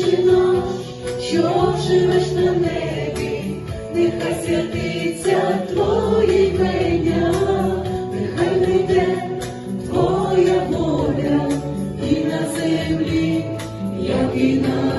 Наш, що живеш на небі, нехай святиться Твоє імення, нехай прийде Твоя воля і на землі, як і на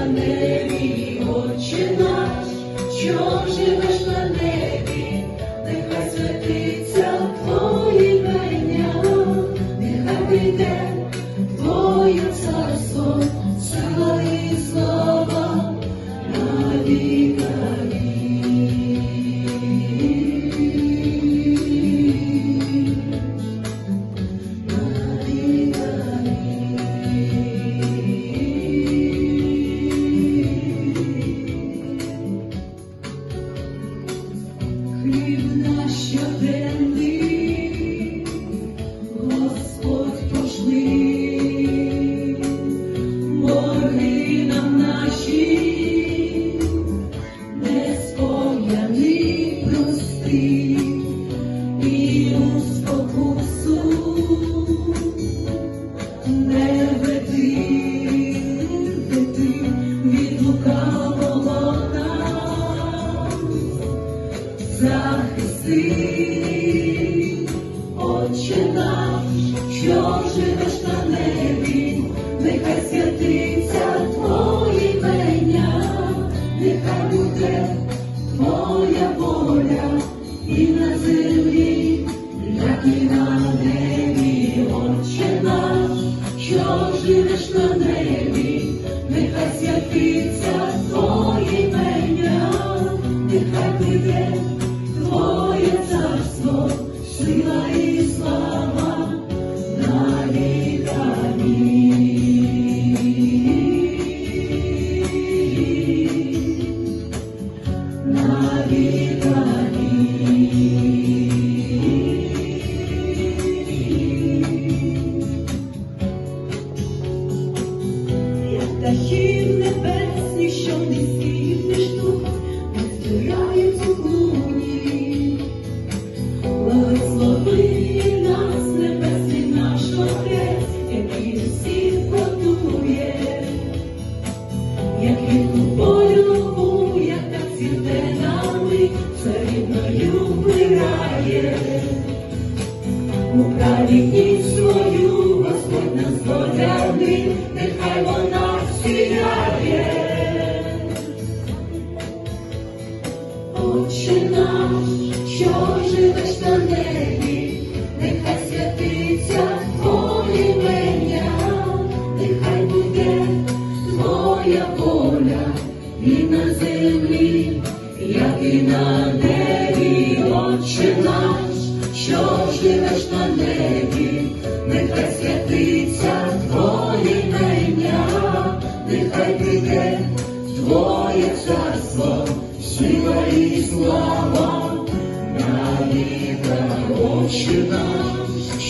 Хліб наш захисти, Отче наш, що живеш на небі, нехай святиться Твоє імення, нехай буде Твоя воля і на землі, як і на небі, Отче наш, що живеш на небі, нехай святиться Твоє імення, нехай прийде Твоє царство, сила і слава на віка на. Як птахів небесні, що низьких не ждуть, не збирають у нами, рідною вмирає. У праведні свою Господь нас зволяний, нехай вона сіяє. Отче наш, що живеш на небі, нехай на небі, Отче наш, що живеш на небі, нехай святиться Твоє імення, нехай прийде Твоє царство, сила і слава, на віка Отче наш,